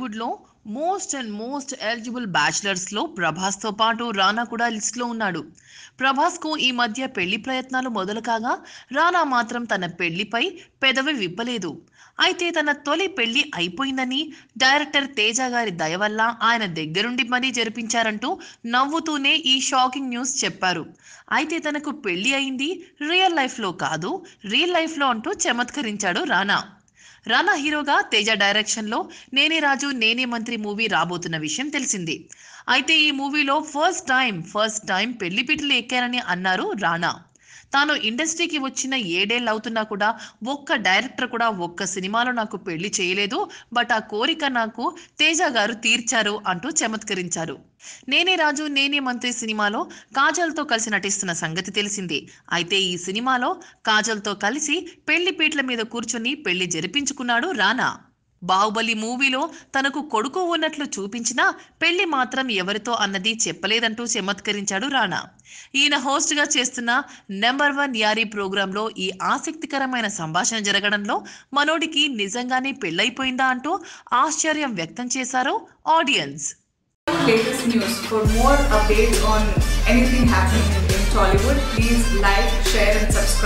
బాలీవుడ్లో most and most eligible బ్యాచిలర్స్లో ప్రభాస్తో పాటు రానా కూడా లిస్ట్లో ఉన్నాడు. ప్రభాస్కు ఈ మధ్య పెళ్ళి ప్రయత్నాలు మొదలు కాగా రానా మాత్రం తన పెళ్ళిపై పెదవి విప్పలేదు. అయితే తన తొలి పెళ్ళి అయిపోయిందని డైరెక్టర్ తేజ గారి దయ వల్ల ఆయన దగ్గరుండి మరీ జరిపించారంటూ నవ్వుతూనే ఈ షాకింగ్ న్యూస్ చెప్పారు. అయితే తనకు పెళ్ళి అయింది రియల్ లైఫ్లో కాదు రియల్ లైఫ్లో అంటూ చమత్కరించాడు రానా. రానా హీరోగా తేజ డైరెక్షన్లో నేనే రాజు నేనే మంత్రి మూవీ రాబోతున్న విషయం తెలిసింది. అయితే ఈ మూవీలో ఫస్ట్ టైం ఫస్ట్ టైం పెళ్ళి పిట్లు ఎక్కారని అన్నారు రానా. తాను ఇండస్ట్రీకి వచ్చిన ఏడేళ్ళు అవుతున్నా కూడా ఒక్క డైరెక్టర్ కూడా ఒక్క సినిమాలో నాకు పెళ్ళి చేయలేదు. బట్ ఆ కోరిక నాకు తేజ గారు తీర్చారు అంటూ చమత్కరించారు. నేనే రాజు నేనే మంత్రి సినిమాలో కాజల్తో కలిసి నటిస్తున్న సంగతి తెలిసిందే. అయితే ఈ సినిమాలో కాజల్తో కలిసి పెళ్ళి పీట్ల మీద కూర్చొని పెళ్ళి జరిపించుకున్నాడు రానా. బాహుబలి మూవీలో తనకు కొడుకు ఉన్నట్లు చూపించినా పెళ్ళి మాత్రం ఎవరితో అన్నది చెప్పలేదంటూ చమత్కరించాడు రానా ఈయన హోస్ట్గా చేస్తున్న నెంబర్ వన్ యారీ ప్రోగ్రాంలో ఈ ఆసక్తికరమైన సంభాషణ జరగడంలో మనోడికి నిజంగానే పెళ్ళైపోయిందా అంటూ ఆశ్చర్యం వ్యక్తం చేశారు audience latest news. For more updates on anything happening in Tollywood, please like, share, and subscribe.